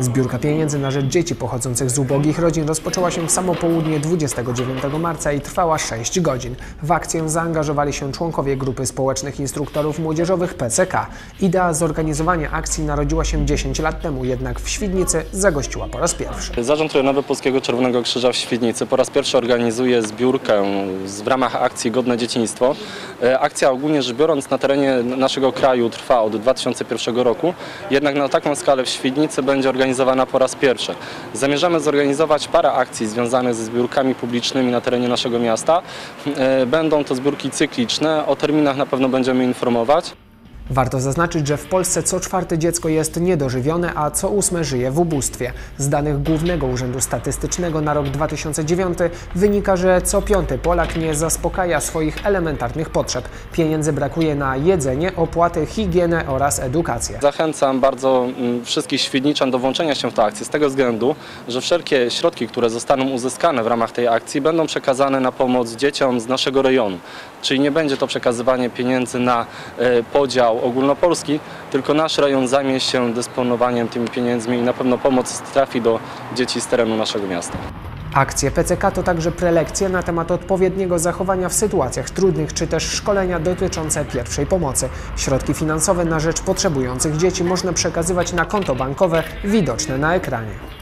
Zbiórka pieniędzy na rzecz dzieci pochodzących z ubogich rodzin rozpoczęła się w samo południe 29 marca i trwała 6 godzin. W akcję zaangażowali się członkowie grupy społecznych instruktorów młodzieżowych PCK. Idea zorganizowania akcji narodziła się 10 lat temu, jednak w Świdnicy zagościła po raz pierwszy. Zarząd Rejonowy Polskiego Czerwonego Krzyża w Świdnicy po raz pierwszy organizuje zbiórkę w ramach akcji Godne Dzieciństwo. E, Akcja ogólnie rzecz biorąc na terenie naszego kraju trwa od 2001 roku, jednak na taką skalę w Świdnicy będzie organizowana po raz pierwszy. Zamierzamy zorganizować parę akcji związanych ze zbiórkami publicznymi na terenie naszego miasta. E, Będą to zbiórki cykliczne, o terminach na pewno będziemy informować. Warto zaznaczyć, że w Polsce co czwarte dziecko jest niedożywione, a co ósme żyje w ubóstwie. Z danych Głównego Urzędu Statystycznego na rok 2009 wynika, że co piąty Polak nie zaspokaja swoich elementarnych potrzeb. Pieniędzy brakuje na jedzenie, opłaty, higienę oraz edukację. Zachęcam bardzo mm, wszystkich świdniczan do włączenia się w tę akcję z tego względu, że wszelkie środki, które zostaną uzyskane w ramach tej akcji będą przekazane na pomoc dzieciom z naszego rejonu. Czyli nie będzie to przekazywanie pieniędzy na e, ogólnopolski, tylko nasz rejon zajmie się dysponowaniem tymi pieniędzmi i na pewno pomoc trafi do dzieci z terenu naszego miasta. Akcje PCK to także prelekcje na temat odpowiedniego zachowania w sytuacjach trudnych, czy też szkolenia dotyczące pierwszej pomocy. Środki finansowe na rzecz potrzebujących dzieci można przekazywać na konto bankowe widoczne na ekranie.